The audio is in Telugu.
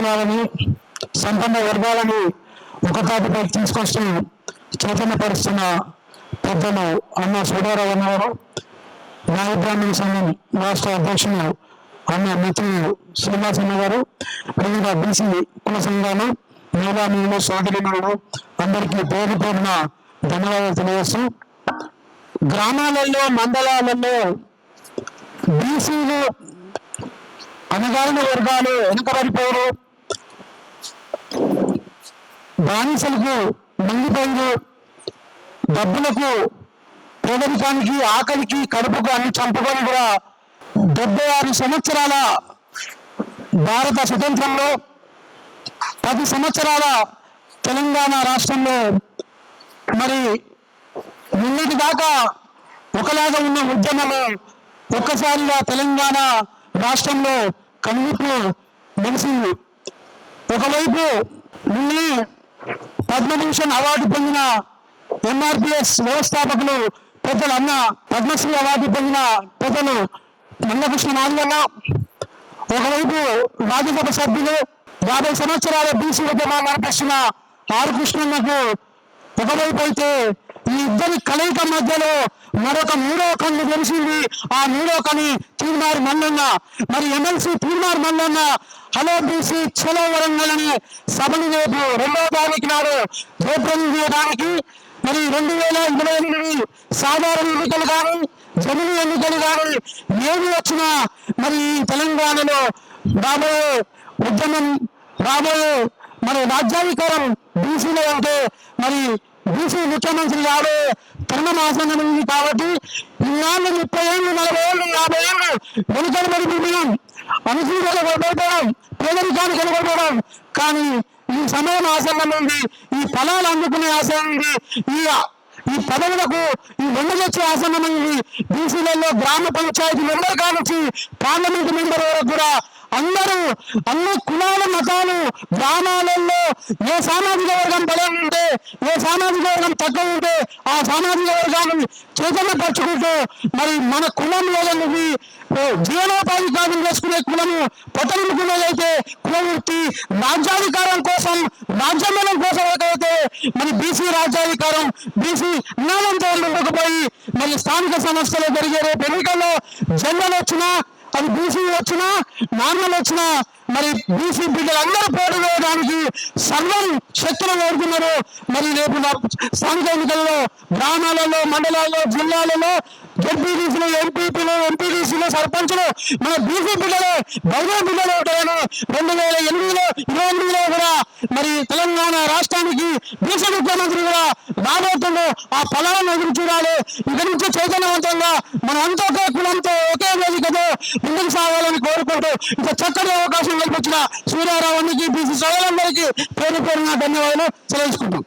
ఓబీసీ కులాలని సంపన్న వర్గాలని ఒక తాటిపై తీసుకొస్తూ చైతన్యపరుస్తున్న పెద్దలు అన్న సోదారావు అన్నవారు న్యాయ బ్రాహ్మణ సంఘం రాష్ట్ర అధ్యక్షులు అన్న మిత్రులు శ్రీనివాస్ అన్న గారు వివిధ బీసీ కుల సంఘాలు మహిళా సోదరిమణులు అందరికీ పేరు పేరున ధన్యవాదాలు తెలియజేస్తూ గ్రామాలలో మండలాలలో బీసీలు అణగారిన వర్గాలు వెనుకబడిపోరు బానిసలకు మండిపోయిన డబ్బులకు పేదరికానికి ఆకలికి కడుపుకు అన్ని చంపుకొని కూడా డెబ్బై ఆరు సంవత్సరాల భారత స్వతంత్రంలో పది సంవత్సరాల తెలంగాణ రాష్ట్రంలో మరి నిన్నటి దాకా ఒకలాగా ఉన్న ఉద్యమము ఒక్కసారిగా తెలంగాణ రాష్ట్రంలో కనువిప్పు మెలిసింది ఒకవైపు నిన్నే పద్మభూషణ్ అవార్డు పొందిన ఎంఆర్పిఎస్ వ్యవస్థాపకులు పెద్దలు అన్న పద్మశ్రీ అవార్డు పొందిన పెద్దలు మందకృష్ణ నాగన్న ఒకవైపు రాజ్యసభ సభ్యులు యాభై సంవత్సరాల బీసీ ఉద్యమాలు నడిపిస్తున్న ఆరు కృష్ణన్నకు ఒకవైపు అయితే ఈ ఇద్దరి కలయిక మధ్యలో మరొక మూడో కన్ను తెలిసింది ఆ మూడో కని తీర్మార్ మల్లన్న. మరి MLC Teenmar Mallanna hello BC చలో వరంగల్ అని సభను రేపు రెండవ తారీఖు నాడు జయప్రదం చేయడానికి. మరి రెండు వేల ఇరవై ఎనిమిది సాధారణ ఎన్నికలు కానీ జమిని ఎన్నికలు కానీ ఏమి వచ్చినా మరి తెలంగాణలో రాబోయే ఉద్యమం రాబోయే మరి రాజ్యాధికారం బీసీలో అంటే మరి బీసీ ముఖ్యమంత్రి కాదు తరుణమాసంగా ఉంది కాబట్టి ఇన్నాళ్ళు ముప్పై ఏళ్ళు నలభై ఏళ్ళు యాభై ఏళ్ళు వెనుకబడి భూమియం అనుసూచనలు కొనబడడం పేదరికాన్ని కొనబడడం కానీ ఈ సమయం ఆసన్నం ఉంది ఈ ఫలాలు అందుకునే ఆశయం ఉంది. ఈ ఈ పదవులకు ఈ వెండగొచ్చే ఆసనమైంది బీసీలలో గ్రామ పంచాయతీ మెంబర్ కానిచ్చి పార్లమెంట్ మెంబర్ వరకు కూడా అందరూ అన్ని కులాల మతాలు గ్రామాలలో ఏ సామాజిక వర్గం బలం ఉంటే ఏ సామాజిక వర్గం తక్కువ ఉంటే ఆ సామాజిక వర్గాన్ని చైతన్యపరచుకుంటూ మరి మన కులం ఏదన్నది జీవనోపాధి కాలం చేసుకునే కులము పతనుకునేదైతే కులవృత్తి రాజ్యాధికారం కోసం రాజ్యాంగం కోసం ఏదైతే మరి బీసీ రాజ్యాధికారం బీసీ నినాదంతో ఉండకపోయి మరి స్థానిక సంస్థలు జరిగే రేపు ఎన్నికల్లో జన్మలు వచ్చినా అది బీసీ వచ్చినా నార్మల్ వచ్చినా మరి బీసీ బిడ్డలందరూ పోటీ వేయడానికి సర్వం శక్తులు కోరుకున్నారు. మరి రేపు నా స్థానిక ఎన్నికల్లో గ్రామాలలో మండలాల్లో జిల్లాలలో జడ్పీటీసీలు ఎంపీపీలు ఎంపీటీసీలు సర్పంచులు మన బీసీ బిడ్డలే బహుజన బిడ్డలు ఉంటాయని రెండు వేల ఎనిమిదిలో ఇరవై ఎనిమిదిలో కూడా మరి తెలంగాణ రాష్ట్రానికి బీసీ ముఖ్యమంత్రి కూడా రాబోతుందో ఆ ఫలాలను ఎదురు చూడాలి. ఇక్కడి నుంచి చైతన్యవంతంగా మనం అంతా ఒకే కులంతో ఒకే వేదికతో ముందుకు సాగాలని కోరుకుంటూ ఇంత చక్కటి అవకాశం కల్పించిన సూర్యారావు అన్నికి బీసీ సోదరులందరికీ పేరు పేరున ధన్యవాదాలు. సెలవుకుంటాం